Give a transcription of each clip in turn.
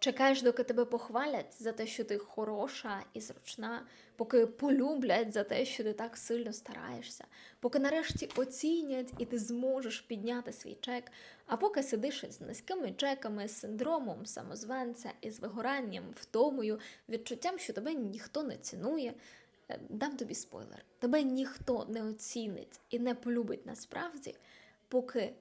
Чекаєш, доки тебе похвалять за те, що ти хороша і зручна, поки полюблять за те, що ти так сильно стараєшся, поки нарешті оцінять і ти зможеш підняти свій чек, а поки сидиш із низькими чеками, з синдромом самозванця, із вигоранням, втомою, відчуттям, що тебе ніхто не цінує. Е, Дам тобі спойлер: тебе ніхто не оцінить і не полюбить насправді, поки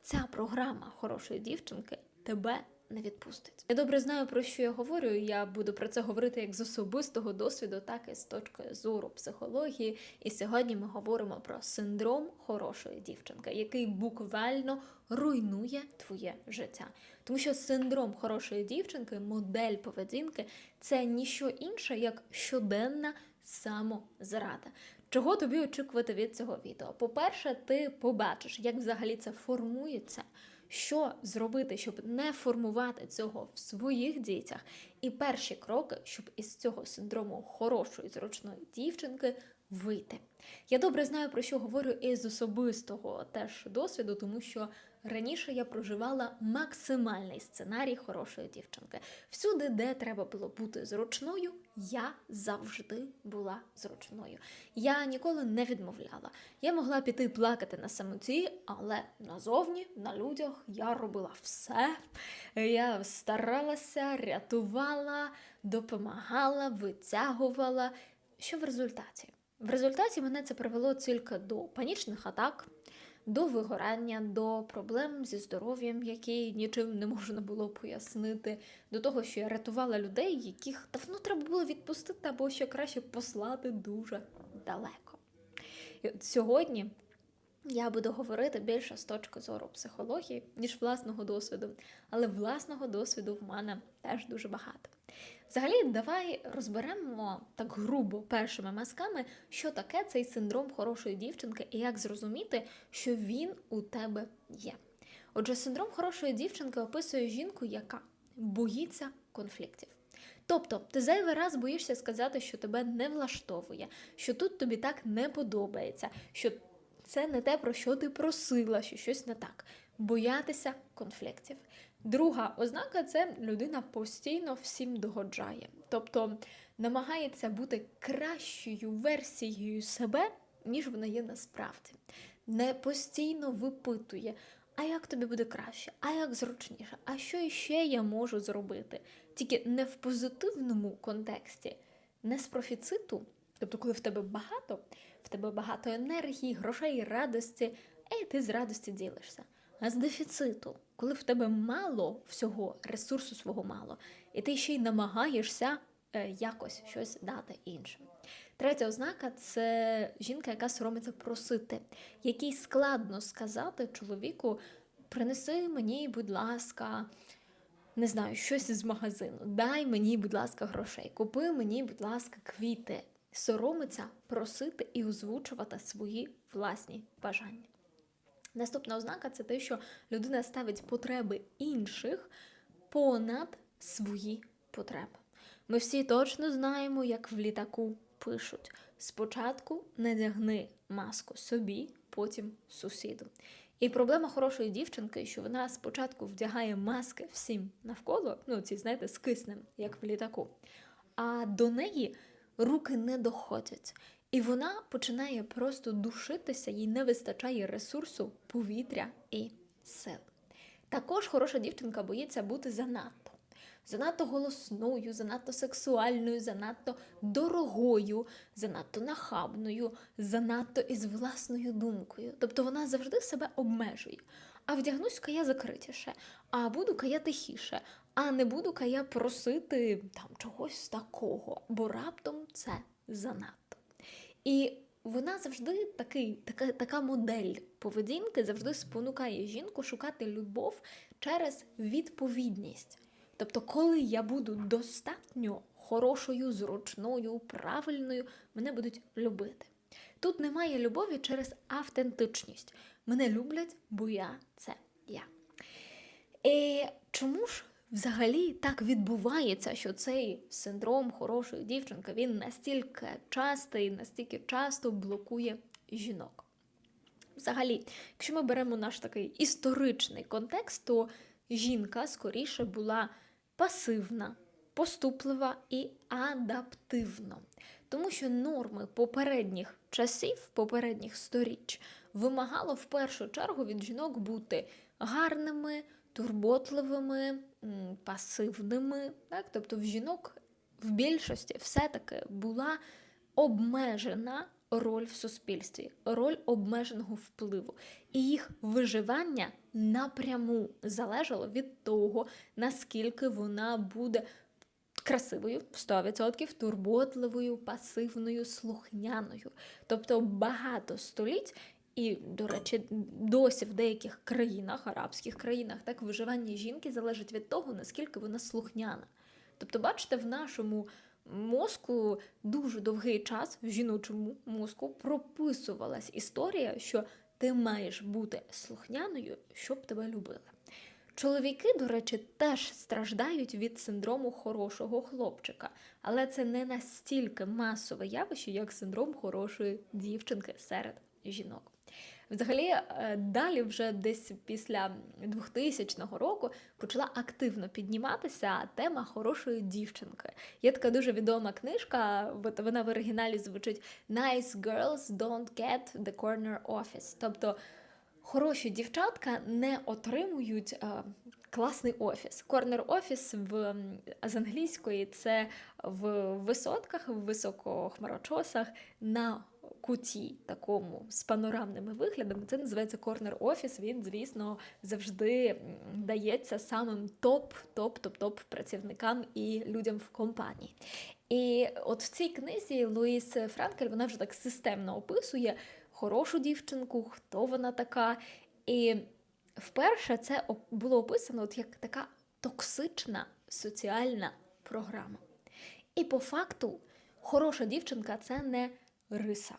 ця програма хорошої дівчинки тебе не відпустить. Я добре знаю, про що я говорю. Я буду про це говорити як з особистого досвіду, так і з точки зору психології. І сьогодні ми говоримо про синдром хорошої дівчинки, який буквально руйнує твоє життя. Тому що синдром хорошої дівчинки, модель поведінки це ніщо інше, як щоденна самозрада. Чого тобі очікувати від цього відео? По-перше, ти побачиш, як взагалі це формується, що зробити, щоб не формувати цього в своїх дітях, і перші кроки, щоб із цього синдрому хорошої зручної дівчинки вийти. Я добре знаю, про що говорю із особистого теж досвіду, тому що раніше я проживала максимальний сценарій хорошої дівчинки. Всюди, де треба було бути зручною, я завжди була зручною. Я ніколи не відмовляла. Я могла піти плакати на самоті, але назовні, на людях, я робила все. Я старалася, рятувала, допомагала, витягувала. Що в результаті? В результаті мене це привело тільки до панічних атак, до вигорання, до проблем зі здоров'ям, які нічим не можна було пояснити, до того, що я рятувала людей, яких давно треба було відпустити або ще краще послати дуже далеко. І от сьогодні я буду говорити більше з точки зору психології, ніж власного досвіду, але власного досвіду в мене теж дуже багато. Взагалі, давай розберемо так грубо першими мазками, що таке цей синдром хорошої дівчинки і як зрозуміти, що він у тебе є. Отже, синдром хорошої дівчинки описує жінку, яка боїться конфліктів. Тобто, ти зайвий раз боїшся сказати, що тебе не влаштовує, що тут тобі так не подобається, що це не те, про що ти просила, що щось не так. Боятися конфліктів. Друга ознака це людина постійно всім догоджає, тобто намагається бути кращою версією себе, ніж вона є насправді. Не постійно випитує, а як тобі буде краще, а як зручніше, а що іще я можу зробити? Тільки не в позитивному контексті, не з профіциту, тобто, коли в тебе багато, в тебе багато енергії, грошей, радості, і ти з радості ділишся. А з дефіциту, коли в тебе мало всього, ресурсу свого мало, і ти ще й намагаєшся е, якось щось дати іншим. Третя ознака це жінка, яка соромиться просити, якій складно сказати чоловіку: принеси мені, будь ласка, не знаю, щось з магазину, дай мені, будь ласка, грошей, купи мені, будь ласка, квіти. Соромиться просити і озвучувати свої власні бажання. Наступна ознака це те, що людина ставить потреби інших понад свої потреби. Ми всі точно знаємо, як в літаку пишуть: спочатку надягни маску собі, потім сусіду. І проблема хорошої дівчинки, що вона спочатку вдягає маски всім навколо, ну ці, знаєте, з киснем, як в літаку, а до неї руки не доходять. І вона починає просто душитися, їй не вистачає ресурсу, повітря і сил. Також хороша дівчинка боїться бути занадто. Занадто голосною, занадто сексуальною, занадто дорогою, занадто нахабною, занадто із власною думкою. Тобто вона завжди себе обмежує. А вдягнусь-ка я закритіше, а буду-ка я тихіше, а не буду-ка я просити там чогось такого, бо раптом це занадто. І вона завжди такий, така, така модель поведінки завжди спонукає жінку шукати любов через відповідність. Тобто, коли я буду достатньо хорошою, зручною, правильною, мене будуть любити. Тут немає любові через автентичність. Мене люблять, бо я це я. І чому ж взагалі так відбувається, що цей синдром хорошої дівчинки він настільки частий, настільки часто блокує жінок? Взагалі, якщо ми беремо наш такий історичний контекст, то жінка скоріше була пасивна, поступлива і адаптивна. Тому що норми попередніх часів, попередніх сторіч, вимагало в першу чергу від жінок бути гарними, турботливими, пасивними. Так? Тобто в жінок в більшості все-таки була обмежена роль в суспільстві, роль обмеженого впливу. І їх виживання напряму залежало від того, наскільки вона буде красивою 100%, турботливою, пасивною, слухняною. Тобто багато століть. І, до речі, досі в деяких країнах, арабських країнах, так виживання жінки залежить від того, наскільки вона слухняна. Тобто, бачите, в нашому мозку дуже довгий час, в жіночому мозку, прописувалась історія, що ти маєш бути слухняною, щоб тебе любили. Чоловіки, до речі, теж страждають від синдрому хорошого хлопчика, але це не настільки масове явище, як синдром хорошої дівчинки серед жінок. Взагалі, е, далі, вже десь після 2000 року, почала активно підніматися тема хорошої дівчинки. Є така дуже відома книжка, вона в оригіналі звучить Nice girls don't get the corner office. Тобто хороші дівчатка не отримують е, класний офіс. Корнер офіс в з англійської це в висотках, в високохмарочосах на куті такому з панорамними виглядами. Це називається корнер офіс. Він, звісно, завжди дається самим топ, топ, топ, топ працівникам і людям в компанії. І от в цій книзі Луїс Франкель вона вже так системно описує хорошу дівчинку, хто вона така. І вперше це було описано от як така токсична соціальна програма. І по факту, хороша дівчинка це не риса,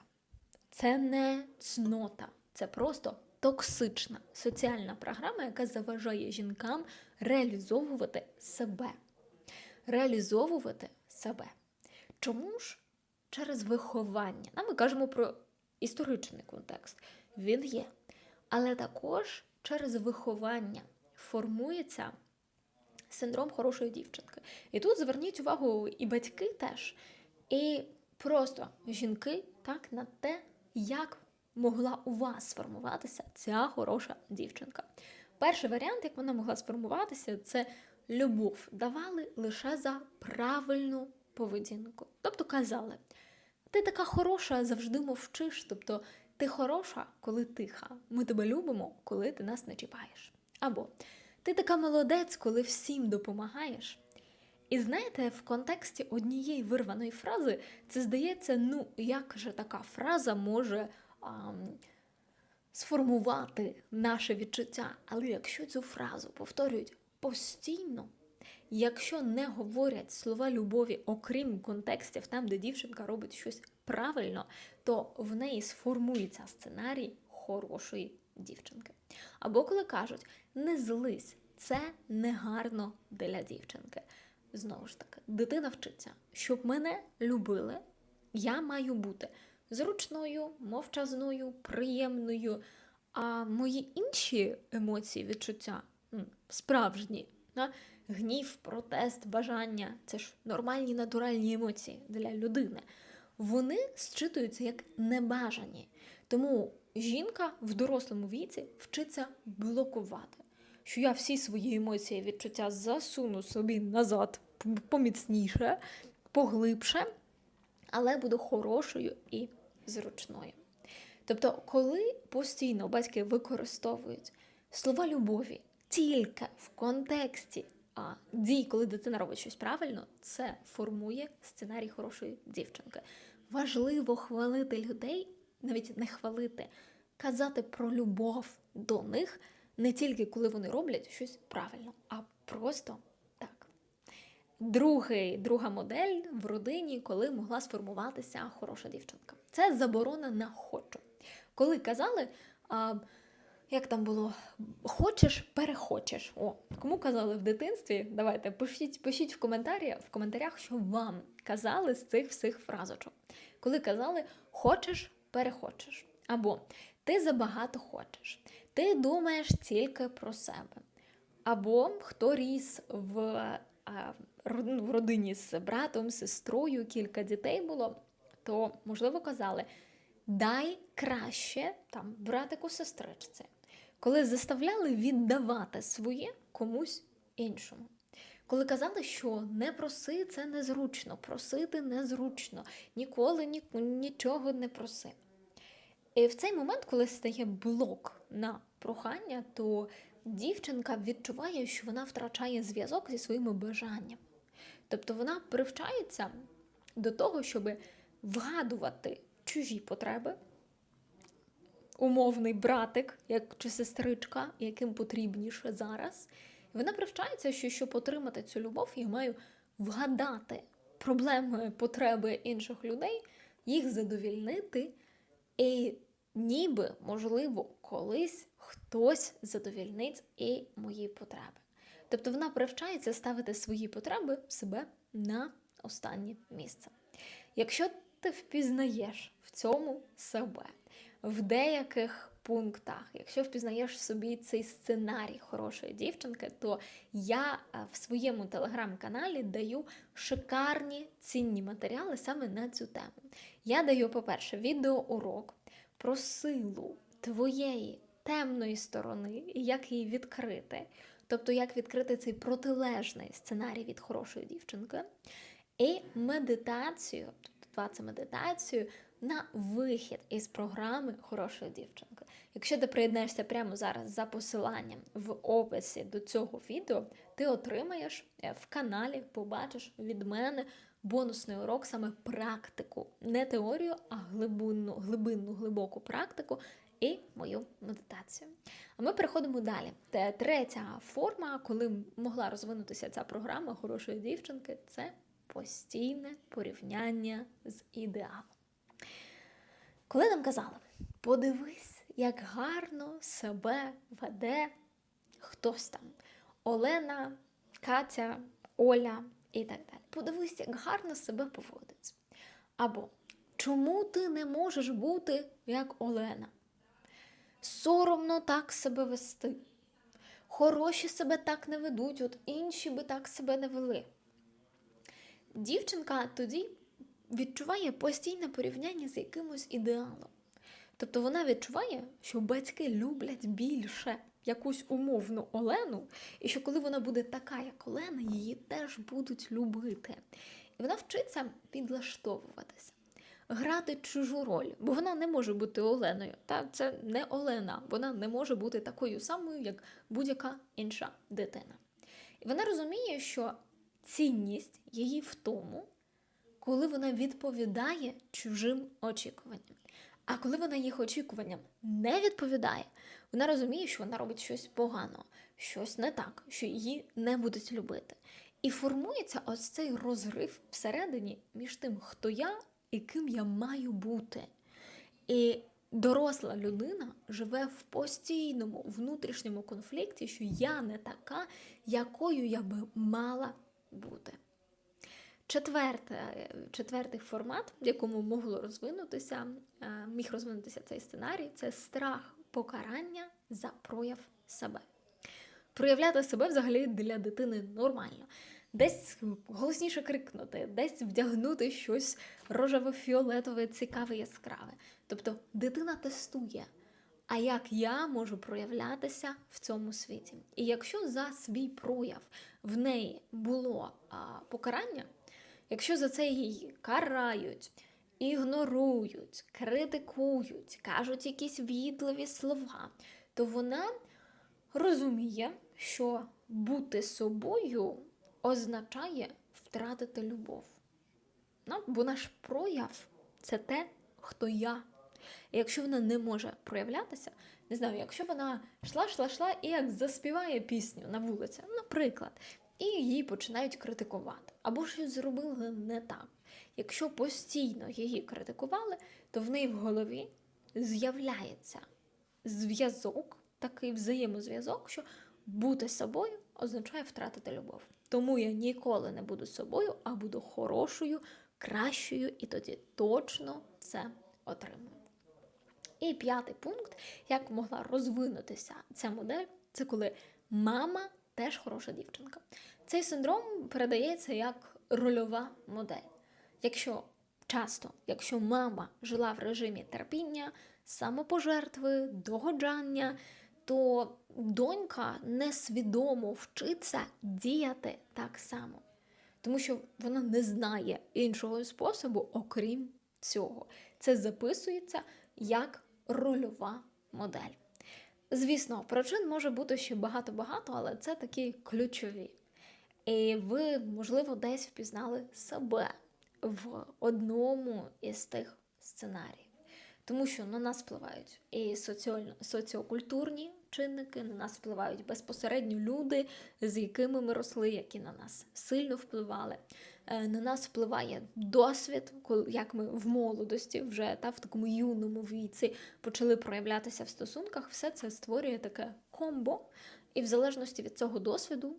це не цнота, це просто токсична соціальна програма, яка заважає жінкам реалізовувати себе. Реалізовувати себе. Чому ж? Через виховання. А ми кажемо про історичний контекст. Він є. Але також через виховання формується синдром хорошої дівчинки. І тут зверніть увагу і батьки теж, і просто жінки так на те, як могла у вас сформуватися ця хороша дівчинка. Перший варіант, як вона могла сформуватися, це любов давали лише за правильну поведінку. Тобто казали, ти така хороша, завжди мовчиш. Тобто ти хороша, коли тиха. Ми тебе любимо, коли ти нас не чіпаєш. Або ти така молодець, коли всім допомагаєш. І знаєте, в контексті однієї вирваної фрази це здається, ну як же така фраза може ам, сформувати наше відчуття. Але якщо цю фразу повторюють постійно, якщо не говорять слова любові, окрім контекстів, там, де дівчинка робить щось правильно, то в неї сформується сценарій хорошої дівчинки. Або коли кажуть, не злись, це негарно для дівчинки. Знову ж таки, дитина вчиться, щоб мене любили, я маю бути зручною, мовчазною, приємною. А мої інші емоції, відчуття справжні, гнів, протест, бажання це ж нормальні натуральні емоції для людини. Вони зчитуються як небажані. Тому жінка в дорослому віці вчиться блокувати. Що я всі свої емоції, відчуття засуну собі назад поміцніше, поглибше, але буду хорошою і зручною. Тобто, коли постійно батьки використовують слова любові тільки в контексті а, дій, коли дитина робить щось правильно, це формує сценарій хорошої дівчинки. Важливо хвалити людей, навіть не хвалити, казати про любов до них не тільки коли вони роблять щось правильно, а просто так. Другий, друга модель в родині, коли могла сформуватися хороша дівчинка. Це заборона на хочу. Коли казали, а, як там було, хочеш, перехочеш. О, кому казали в дитинстві? Давайте пишіть, пишіть в коментарях, в коментарях, що вам казали з цих всіх фразочок. Коли казали хочеш, перехочеш. Або ти забагато хочеш, ти думаєш тільки про себе. Або хто ріс в ро- ну, в родині з братом, сестрою, кілька дітей було, то, можливо, казали: дай краще там братику сестричці, коли заставляли віддавати своє комусь іншому. Коли казали, що не проси, це незручно, просити незручно, ніколи ні, нічого не проси. І в цей момент, коли стає блок на прохання, то дівчинка відчуває, що вона втрачає зв'язок зі своїми бажаннями. Тобто вона привчається до того, щоб вгадувати чужі потреби, умовний братик як, чи сестричка, яким потрібніше зараз. Вона привчається, що щоб отримати цю любов, я маю вгадати проблеми, потреби інших людей, їх задовільнити, і ніби, можливо, колись хтось задовільнить і мої потреби. Тобто вона привчається ставити свої потреби себе на останнє місце. Якщо ти впізнаєш в цьому себе в деяких пунктах, якщо впізнаєш в собі цей сценарій хорошої дівчинки, то я е, в своєму телеграм-каналі даю шикарні цінні матеріали саме на цю тему. Я даю, по-перше, відеоурок про силу твоєї темної сторони і як її відкрити. Тобто, як відкрити цей протилежний сценарій від хорошої дівчинки, і медитацію, тобто два це медитацію на вихід із програми хорошої дівчинки. Якщо ти приєднаєшся прямо зараз за посиланням в описі до цього відео, ти отримаєш е, в каналі, побачиш від мене бонусний урок, саме практику, не теорію, а глибинну, глибинну глибоку практику і мою медитацію. А ми переходимо далі. Те третя форма, коли могла розвинутися ця програма хорошої дівчинки, це постійне порівняння з ідеалом. Коли нам казали, подивись, як гарно себе веде хтось там, Олена, Катя, Оля і так далі. Подивись, як гарно себе поводить. Або чому ти не можеш бути як Олена? Соромно так себе вести. Хороші себе так не ведуть, от інші би так себе не вели. Дівчинка тоді відчуває постійне порівняння з якимось ідеалом. Тобто вона відчуває, що батьки люблять більше якусь умовну Олену, і що коли вона буде така, як Олена, її теж будуть любити. І вона вчиться підлаштовуватися, грати чужу роль, бо вона не може бути Оленою. Та це не Олена, вона не може бути такою самою, як будь-яка інша дитина. І вона розуміє, що цінність її в тому, коли вона відповідає чужим очікуванням. А коли вона їх очікуванням не відповідає, вона розуміє, що вона робить щось погано, щось не так, що її не будуть любити. І формується ось цей розрив всередині між тим, хто я і ким я маю бути. І доросла людина живе в постійному внутрішньому конфлікті, що я не така, якою я би мала бути. Четверте, четвертий формат, в якому могло розвинутися, е, міг розвинутися цей сценарій, це страх покарання за прояв себе. Проявляти себе взагалі для дитини нормально. Десь голосніше крикнути, десь вдягнути щось рожево-фіолетове, цікаве, яскраве. Тобто дитина тестує, а як я можу проявлятися в цьому світі. І якщо за свій прояв в неї було а, покарання, якщо за це її карають, ігнорують, критикують, кажуть якісь в'їдливі слова, то вона розуміє, що бути собою означає втратити любов. Ну, бо наш прояв це те, хто я. І якщо вона не може проявлятися, не знаю, якщо вона йшла, йшла, йшла і як заспіває пісню на вулиці, наприклад, і її починають критикувати, або щось зробили не так. Якщо постійно її критикували, то в неї в голові з'являється зв'язок, такий взаємозв'язок, що бути собою означає втратити любов. Тому я ніколи не буду собою, а буду хорошою, кращою, і тоді точно це отримую. І п'ятий пункт, як могла розвинутися ця модель, це коли мама теж хороша дівчинка. Цей синдром передається як рольова модель. Якщо часто, якщо мама жила в режимі терпіння, самопожертви, догоджання, то донька несвідомо вчиться діяти так само, тому що вона не знає іншого способу, окрім цього. Це записується як рольова модель. Звісно, причин може бути ще багато-багато, але це такі ключові. І ви, можливо, десь впізнали себе в одному із тих сценаріїв. Тому що на нас впливають і соціокультурні чинники, на нас впливають безпосередньо люди, з якими ми росли, які на нас сильно впливали. Е, На нас впливає досвід, як ми в молодості, вже та в такому юному віці почали проявлятися в стосунках. Все це створює таке комбо, і в залежності від цього досвіду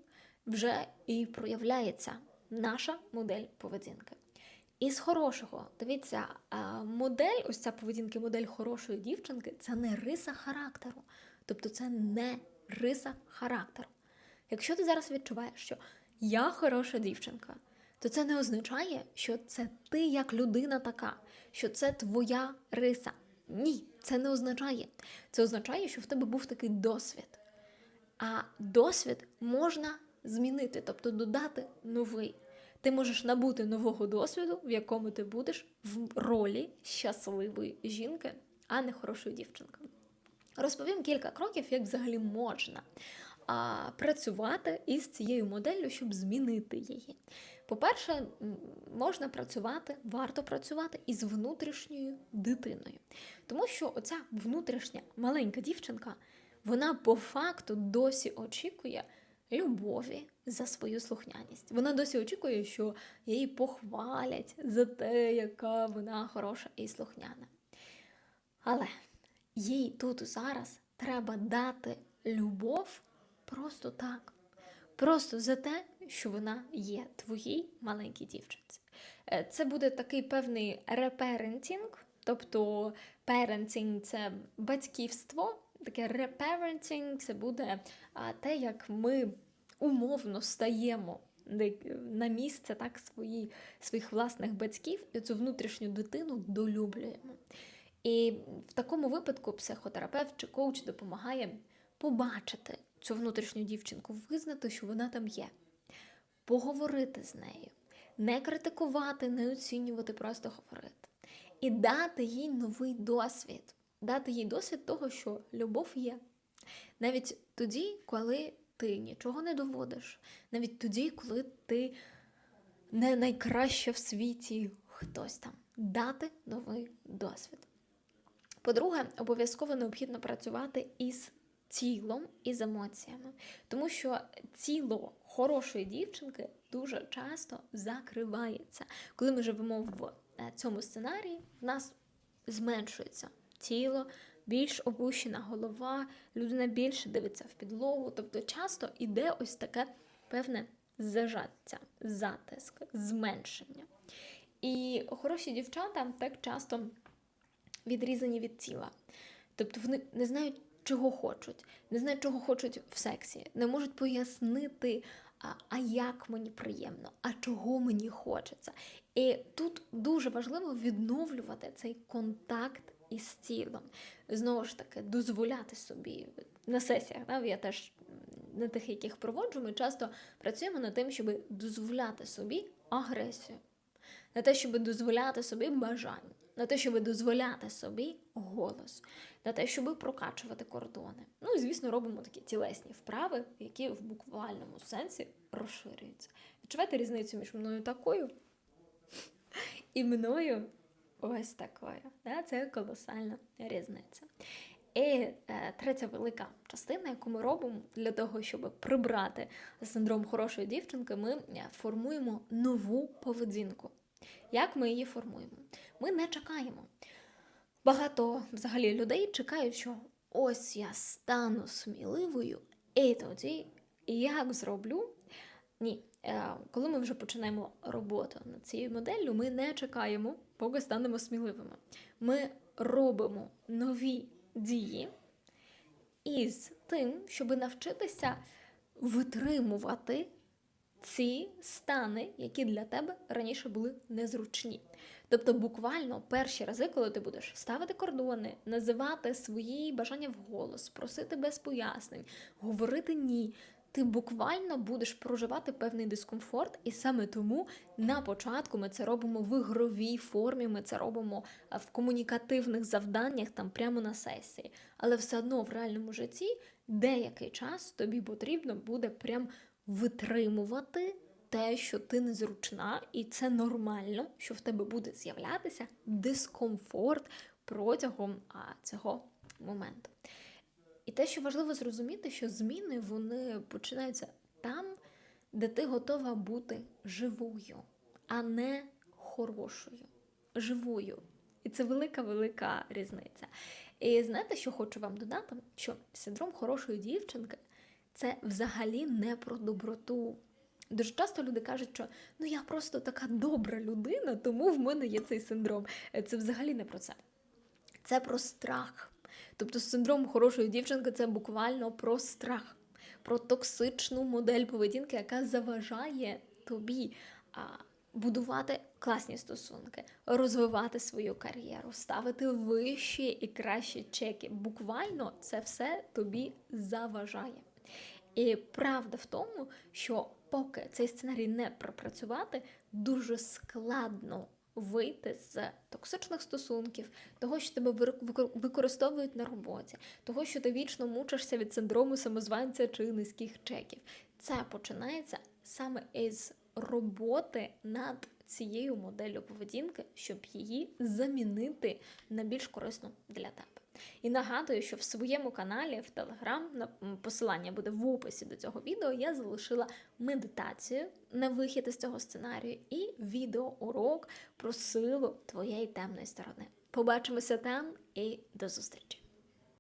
вже і проявляється наша модель поведінки. І з хорошого, дивіться, модель, ось ця поведінки, модель хорошої дівчинки це не риса характеру. Тобто це не риса характеру. Якщо ти зараз відчуваєш, що я хороша дівчинка, то це не означає, що це ти як людина така, що це твоя риса. Ні, це не означає. Це означає, що в тебе був такий досвід. А досвід можна змінити, тобто додати новий. Ти можеш набути нового досвіду, в якому ти будеш в ролі щасливої жінки, а не хорошої дівчинки. Розповім кілька кроків, як взагалі можна а, працювати із цією моделлю, щоб змінити її. По-перше, можна працювати, варто працювати із внутрішньою дитиною. Тому що оця внутрішня маленька дівчинка, вона по факту досі очікує любові за свою слухняність. Вона досі очікує, що її похвалять за те, яка вона хороша і слухняна. Але їй тут зараз треба дати любов просто так. Просто за те, що вона є твоїй маленькій дівчинці. Е, Це буде такий певний реперентінг, тобто parenting – це батьківство, таке реперентінг це буде те, як ми умовно стаємо на місце так свої, своїх власних батьків і цю внутрішню дитину долюблюємо. І в такому випадку психотерапевт чи коуч допомагає побачити цю внутрішню дівчинку, визнати, що вона там є, поговорити з нею, не критикувати, не оцінювати, просто говорити. І дати їй новий досвід, дати їй досвід того, що любов є. Навіть тоді, коли ти нічого не доводиш, навіть тоді, коли ти не найкраща в світі хтось там, дати новий досвід. По-друге, обов'язково необхідно працювати із тілом і з емоціями, тому що тіло хорошої дівчинки дуже часто закривається. Коли ми живемо в е, цьому сценарії, в нас зменшується тіло, більш опущена голова, людина більше дивиться в підлогу. Тобто часто іде ось таке певне зажаття, затиск, зменшення. І хороші дівчата так часто відрізані від тіла. Тобто вони не знають, чого хочуть, не знають, чого хочуть в сексі, не можуть пояснити, а, а як мені приємно, а чого мені хочеться. І тут дуже важливо відновлювати цей контакт із тілом. Знову ж таки, дозволяти собі на сесіях. Да? Я теж на тих, яких проводжу, ми часто працюємо над тим, щоб дозволяти собі агресію, на те, щоб дозволяти собі бажання, на те, щоб дозволяти собі голос, на те, щоб прокачувати кордони. Ну і звісно, робимо такі тілесні вправи, які в буквальному сенсі розширюються. Відчуваєте різницю між мною такою і мною ось такою. Да? Це колосальна різниця. І е, третя велика частина, яку ми робимо для того, щоб прибрати синдром хорошої дівчинки, ми е, формуємо нову поведінку. Як ми її формуємо? Ми не чекаємо. Багато взагалі людей чекають, що ось я стану сміливою, і тоді як зроблю? Ні, Е, коли ми вже починаємо роботу над цією моделлю, ми не чекаємо, поки станемо сміливими. Ми робимо нові дії із тим, щоб навчитися витримувати ці стани, які для тебе раніше були незручні. Тобто, буквально перші рази, коли ти будеш ставити кордони, називати свої бажання вголос, просити без пояснень, говорити ні. Ти буквально будеш проживати певний дискомфорт, і саме тому на початку ми це робимо в ігровій формі, ми це робимо в комунікативних завданнях там прямо на сесії. Але все одно в реальному житті деякий час тобі потрібно буде прям витримувати те, що ти незручна, і це нормально, що в тебе буде з'являтися дискомфорт протягом а, цього моменту. І те, що важливо зрозуміти, що зміни вони починаються там, де ти готова бути живою, а не хорошою. Живою. І це велика велика різниця. І знаєте, що хочу вам додати? Що синдром хорошої дівчинки це взагалі не про доброту. Дуже часто люди кажуть, що ну я просто така добра людина, тому в мене є цей синдром. Е, Це взагалі не про це. Це про страх. Тобто синдром хорошої дівчинки це буквально про страх, про токсичну модель поведінки, яка заважає тобі а, будувати класні стосунки, розвивати свою кар'єру, ставити вищі і кращі чеки. Буквально це все тобі заважає. І правда в тому, що поки цей сценарій не пропрацювати, дуже складно вийти з токсичних стосунків, того, що тебе використовують на роботі, того, що ти вічно мучишся від синдрому самозванця чи низьких чеків. Це починається саме із роботи над цією моделлю поведінки, щоб її замінити на більш корисну для тебе. І нагадую, що в своєму каналі в Телеграм посилання буде в описі до цього відео. Я залишила медитацію на вихід із цього сценарію і відеоурок про силу твоєї темної сторони. Побачимося там і до зустрічі!